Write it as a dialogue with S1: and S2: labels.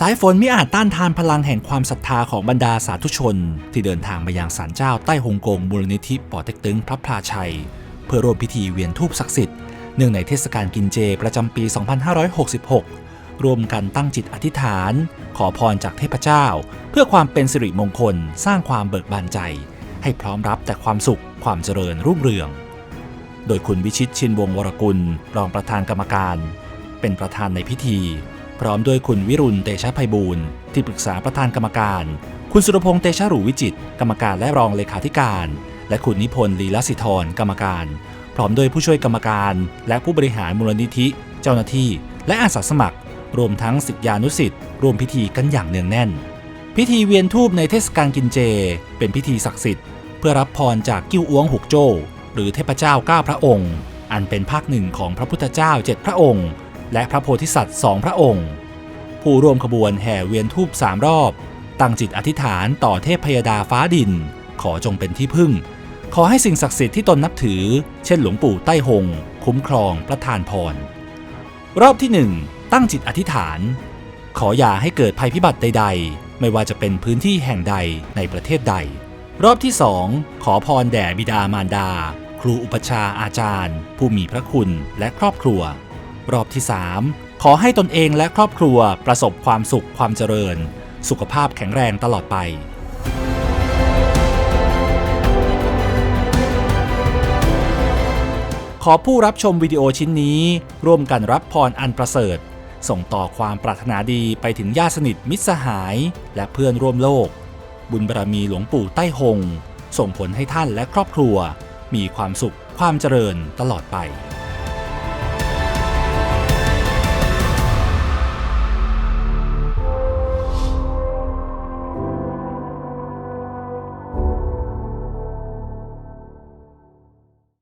S1: สายฝนมิอาจต้านทานพลังแห่งความศรัทธาของบรรดาสาธุชน ที่เดินทางมายังศาลเจ้าใต้ฮงกงมูลนิธิป่อเต็กตึงพระพลาชัย เพื่อร่วมพิธีเวียนทูปศักดิ์สิทธิ์เนื่องในเทศกาลกินเจประจำปี 2566รวมกันตั้งจิตอธิษฐาน ขอพรจากเทพเจ้า เพื่อความเป็นสิริมงคลสร้างความเบิกบานใจ ให้พร้อมรับแต่ความสุขความเจริญรุ่งเรือง โดยคุณวิชิตชินวงวรกุล รองประธานกรรมการ เป็นประธานในพิธี พร้อมด้วยคุณวิรุณเตชะไพบูลย์ที่ปรึกษาประธานกรรมการ คุณสุรพงษ์เตชะหรูวิจิต กรรมการและรองเลขาธิการ และคุณนิพนธ์ลีลสิธรกรรมการ พร้อมด้วยผู้ช่วยกรรมการ และผู้บริหารมูลนิธิ เจ้าหน้าที่ และอาสาสมัคร รวมทั้งสิทธิานุสิทธิ์ร่วมพิธีกันอย่างเนืองแน่น พิธีเวียนทูบในเทศกาลกินเจ เป็นพิธีศักดิ์สิทธิ์เพื่อรับพรจากกิ้วอ้วงหกโจ้หรือเทพเจ้าเก้าพระองค์ อันเป็นภาคหนึ่งของพระพุทธเจ้าเจ็ดพระองค์ และพระโพธิสัตว์สองพระองค์ ผู้ร่วมขบวนแห่เวียนทูบสามรอบ ตั้งจิตอธิษฐานต่อเทพพยดาฟ้าดิน ขอจงเป็นที่พึ่ง ขอให้สิ่งศักดิ์สิทธิ์ที่ตนนับถือ เช่นหลวงปู่ใต้หง คุ้มครองประทานพร รอบที่หนึ่งตั้งจิตอธิษฐาน ขออย่าให้เกิดภัยพิบัติใด ๆ ไม่ว่าจะเป็นพื้นที่แห่งใดในประเทศใด รอบที่สองขอพรแด่บิดามารดา ครูอุปชาอาจารย์ ผู้มีพระคุณและครอบครัว รอบที่ 3 ขอให้ตนเองและครอบครัวประสบความสุขความเจริญ สุขภาพแข็งแรงตลอดไปขอผู้รับชมวิดีโอชิ้นนี้ ร่วมกันรับพรอันประเสริฐ ส่งต่อความปรารถนาดีไปถึงญาติสนิทมิตรสหาย และเพื่อนร่วมโลก บุญบารมีหลวงปู่ใต้หง ส่งผลให้ท่านและครอบครัว มีความสุขความเจริญตลอดไป